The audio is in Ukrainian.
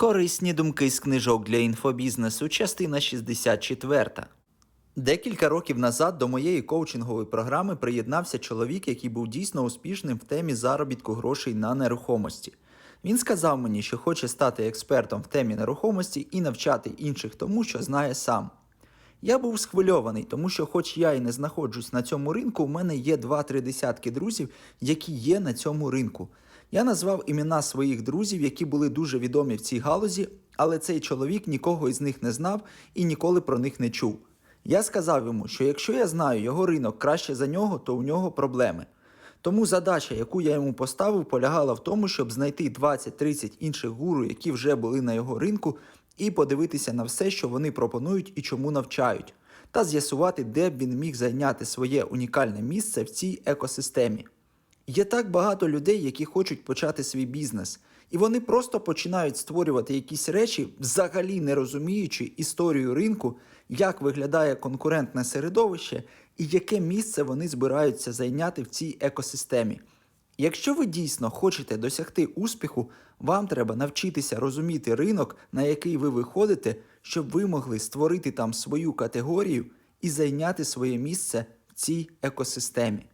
Корисні думки з книжок для інфобізнесу, частина 64. Декілька років назад до моєї коучингової програми приєднався чоловік, який був дійсно успішним в темі заробітку грошей на нерухомості. Він сказав мені, що хоче стати експертом в темі нерухомості і навчати інших тому, що знає сам. Я був схвильований, тому що, хоч я і не знаходжусь на цьому ринку, у мене є 2-3 десятки друзів, які є на цьому ринку. Я назвав імена своїх друзів, які були дуже відомі в цій галузі, але цей чоловік нікого із них не знав і ніколи про них не чув. Я сказав йому, що якщо я знаю його ринок краще за нього, то у нього проблеми. Тому задача, яку я йому поставив, полягала в тому, щоб знайти 20-30 інших гуру, які вже були на його ринку, і подивитися на все, що вони пропонують і чому навчають, та з'ясувати, де б він міг зайняти своє унікальне місце в цій екосистемі. Є так багато людей, які хочуть почати свій бізнес, і вони просто починають створювати якісь речі, взагалі не розуміючи історію ринку, як виглядає конкурентне середовище і яке місце вони збираються зайняти в цій екосистемі. Якщо ви дійсно хочете досягти успіху, вам треба навчитися розуміти ринок, на який ви виходите, щоб ви могли створити там свою категорію і зайняти своє місце в цій екосистемі.